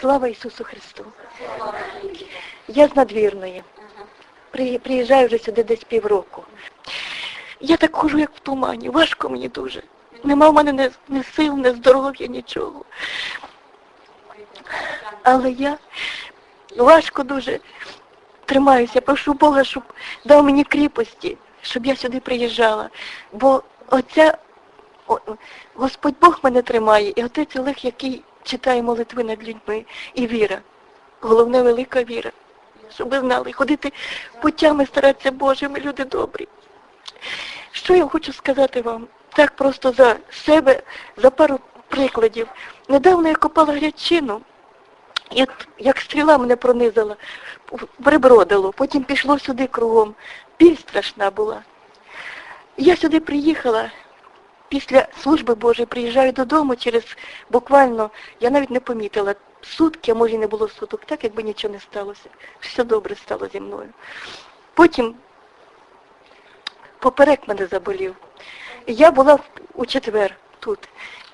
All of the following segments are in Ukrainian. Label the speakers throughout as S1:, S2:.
S1: Слава Ісусу Христу! Я з надвірної. Приїжджаю вже сюди десь півроку. Я так хожу, як в тумані. Важко мені дуже. Нема в мене ні, ні сил, ні здоров'я, нічого. Але я важко дуже тримаюся. Прошу Бога, щоб дав мені кріпості, щоб я сюди приїжджала. Бо оця Господь Бог мене тримає, і отець Олег, який читає молитви над людьми, і віра. Головне велика віра. Щоб ви знали, ходити путями старатися Божими, люди добрі. Що я хочу сказати вам? Так просто за себе, за пару прикладів. Недавно я копала грячину, от як стріла мене пронизала, прибродило, потім пішло сюди кругом. Біль страшна була. Я сюди приїхала, після служби Божої приїжджаю додому через буквально, я навіть не помітила, сутки, а може і не було суток, так якби нічого не сталося. Все добре стало зі мною. Потім поперек мене заболів. Я була у четвер тут.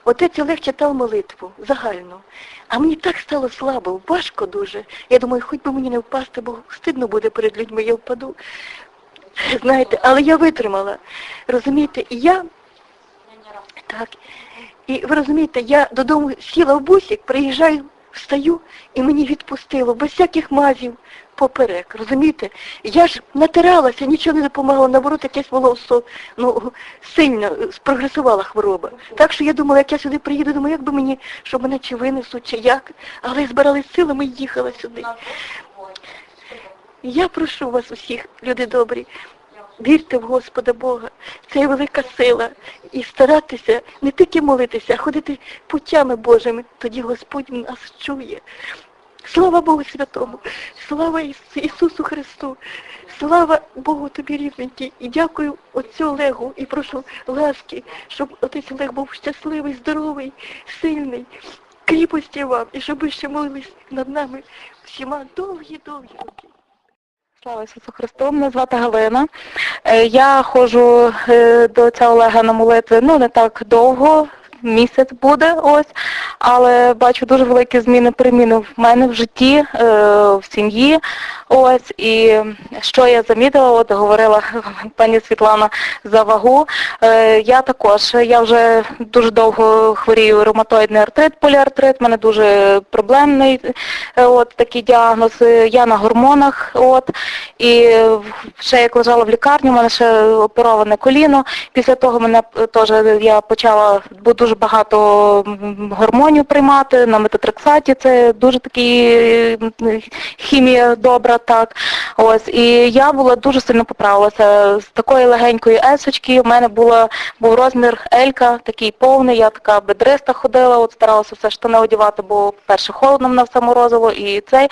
S1: Отець Олег читав молитву загальну. А мені так стало слабо, важко дуже. Я думаю, хоч би мені не впасти, бо стидно буде перед людьми, я впаду. Знаєте, але я витримала. Розумієте, я так. І ви розумієте, я додому сіла в бусик, приїжджаю, встаю, і мені відпустило, без всяких мазів поперек. Розумієте? Я ж натиралася, нічого не допомагало, наоборот, якесь волосо, ну, сильно е, спрогресувала хвороба. Так що я думала, як я сюди приїду, думаю, як би мені, що мене чи винесуть, чи як. Але збиралися силами і їхала сюди. Я прошу вас усіх, люди добрі, вірте в Господа Бога. Це є велика сила. І старатися не тільки молитися, а ходити путями Божими. Тоді Господь нас чує. Слава Богу Святому, слава Ісу- Ісусу Христу, слава Богу тобі рівненький. І дякую отцю Олегу і прошу ласки, щоб отець Олег був щасливий, здоровий, сильний, кріпості вам, і щоб ви ще молились над нами всіма довгі-довгі роки.
S2: Слава Ісусу Христу, мене звати Галина. Е, Я ходжу е, до отця Олега на молитви, ну не так довго, місяць буде ось, але бачу дуже великі зміни, переміни в мене в житті, е, в сім'ї. Ось, і що я замітила, от говорила пані Світлана за вагу. Е, Я також, я вже дуже довго хворію ревматоїдний артрит, поліартрит, в мене дуже проблемний е, от такий діагноз. Е, Я на гормонах, от, і ще як лежала в лікарні, у мене ще опероване коліно. Після того мене теж я почала дуже багато гормонів приймати на метатрексаті. Це дуже такий хімія добра, так. Ось і я була дуже сильно поправилася з такої легенької есочки. У мене була був розмір Елька, такий повний. Я така бедриста ходила, от старалася все штани одягати, бо перше холодно мене все морозило і цей.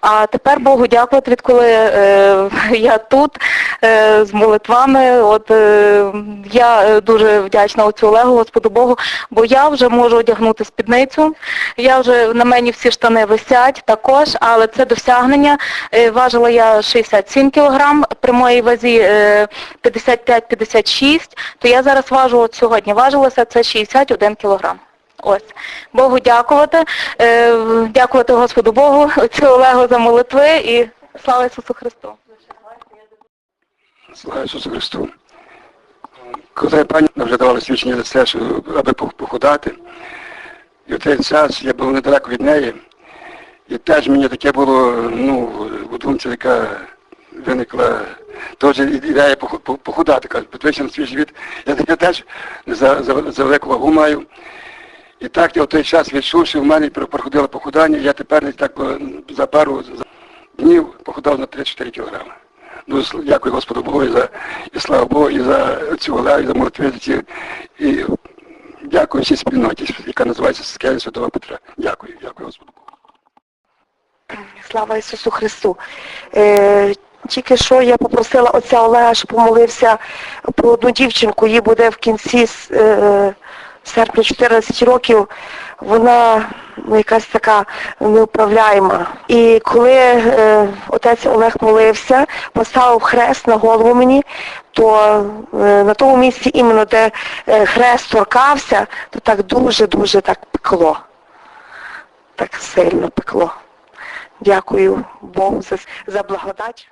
S2: А тепер Богу дякувати, відколи е, я тут е, з молитвами. От е, я е, дуже вдячна оцю Олегу, Господу Богу, бо я вже можу одягнути спідницю. Я вже на мені всі штани висять також, але це досягнення. Е, важила я 67 кілограм, при моїй вазі е, 55-56, то я зараз важу от сьогодні важилася це 61 кілограм. Ось. Богу дякувати, е, дякувати Господу Богу, отцю Олегу за молитви і слава Ісусу Христу.
S3: Слава Ісусу Христу. Коли пані вже давала свідчення за це, аби похудати, і в той час я був недалеко від неї, і теж мені таке було, ну, у думці така виникла теж ідея похудати, кажуть, на свій живіт. Я, я теж за, за, за велику вагу маю. І так я в той час відчув, що в мене проходило похудання, я тепер так е, за пару днів похудав на 3-4 кілограми. Сл- дякую Господу Богу і за і слава Богу, і за цю Олегу, і за молитви. І дякую всій спільноті, яка називається Скелі Святого Петра. Дякую, дякую Господу Богу.
S1: Слава Ісусу Христу. Е, тільки що я попросила отця Олега, щоб помолився про одну дівчинку, їй буде в кінці е, серпня 14 років. Вона ну, якась така неуправляєма. І коли е, отець Олег молився, поставив хрест на голову мені, то е, на тому місці, іменно де е, хрест торкався, то так дуже-дуже так пекло.
S4: так сильно пекло. Дякую Богу за, за благодать.